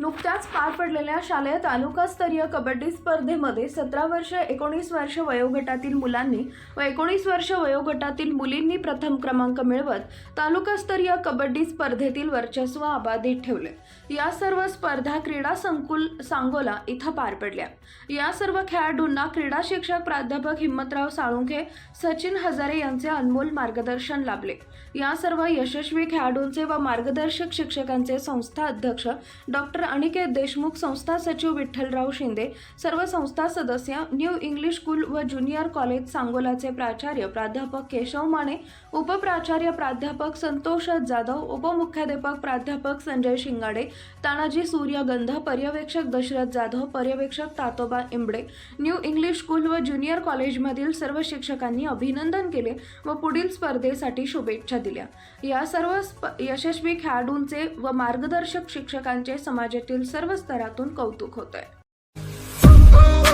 नुकत्याच पार पडलेल्या शालेय तालुकास्तरीय कबड्डी स्पर्धेमध्ये सतरा वर्ष एकोणीस वर्ष वयोगटातील मुलांनी व एकोणीस वर्ष वयोगटातील मुलींनी प्रथम क्रमांक मिळवत तालुकास्तरीय कबड्डी स्पर्धेतील वर्चस्व अबाधित ठेवले. या सर्व स्पर्धा क्रीडा संकुल सांगोला इथं पार पडल्या. या सर्व खेळाडूंना क्रीडा शिक्षक प्राध्यापक हिम्मतराव साळुंखे सचिन हजारे यांचे अनमोल मार्गदर्शन लाभले. या सर्व यशस्वी खेळाडूंचे व मार्गदर्शक शिक्षकांचे संस्था अध्यक्ष डॉक्टर अनिकेत देशमुख संस्था सचिव विठ्ठलराव शिंदे सर्व संस्था सदस्य न्यू इंग्लिश स्कूल व ज्युनियर कॉलेज सांगोलाचे प्राचार्य प्राध्यापक केशव माने उपप्राचार्य प्राध्यापक संतोष जाधव उपमुख्याध्यापक प्राध्यापक संजय शिंगाडे तानाजी सूर्यगंध पर्यवेक्षक दशरथ जाधव पर्यवेक्षक Tatoba Imbade new English school व ज्युनियर कॉलेजमधील सर्व शिक्षकांनी अभिनंदन केले व पुढील स्पर्धेसाठी शुभेच्छा दिल्या. या सर्व यशस्वी खेळाडूंचे व मार्गदर्शक शिक्षकांचे समाज राज्यातील सर्व स्तरातून कौतुक होत आहे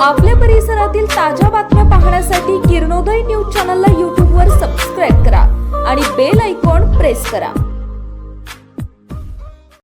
आपल्या परिसरातील ताज्या बातम्या पाहण्यासाठी किरणोदय न्यूज चॅनलला यूट्यूबवर सबस्क्राईब करा आणि बेल आयकॉन प्रेस करा.